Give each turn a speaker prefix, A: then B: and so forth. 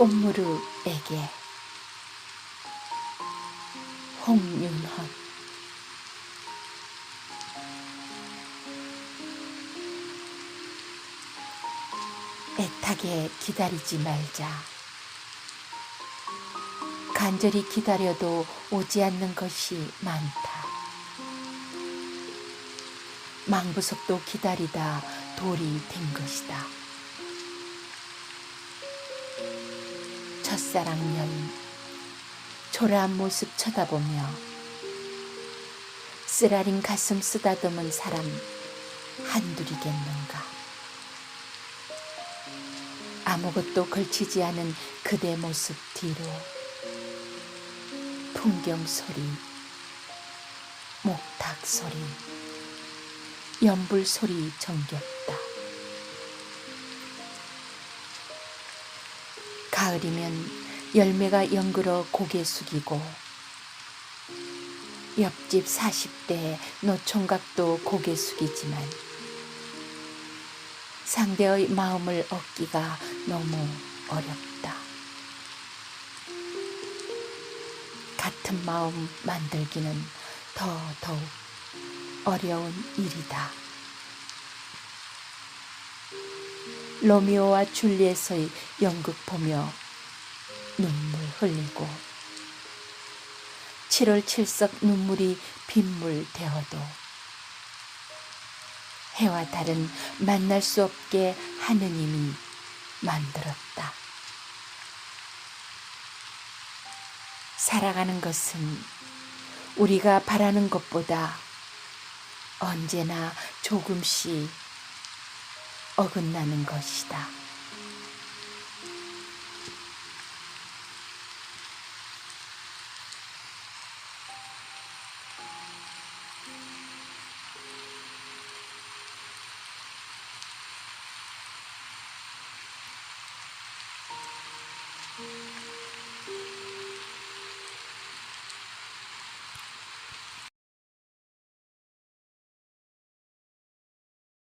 A: 꽃무르에게 홍윤헌 애타게 기다리지 말자. 간절히 기다려도 오지 않는 것이 많다. 망부석도 기다리다 돌이 된 것이다. 첫사랑년 초라한 모습 쳐다보며 쓰라린 가슴 쓰다듬은 사람 한둘이겠는가. 아무것도 걸치지 않은 그대 모습 뒤로 풍경 소리, 목탁 소리, 연불 소리 정겹다. 가을이면 열매가 연그러 고개 숙이고 옆집 40대 노총각도 고개 숙이지만 상대의 마음을 얻기가 너무 어렵다. 같은 마음 만들기는 더 더욱 어려운 일이다. 로미오와 줄리엣의 연극 보며 눈물 흘리고 7월 칠석 눈물이 빗물 되어도 해와 달은 만날 수 없게 하느님이 만들었다. 살아가는 것은 우리가 바라는 것보다 언제나 조금씩 어긋나는 것이다.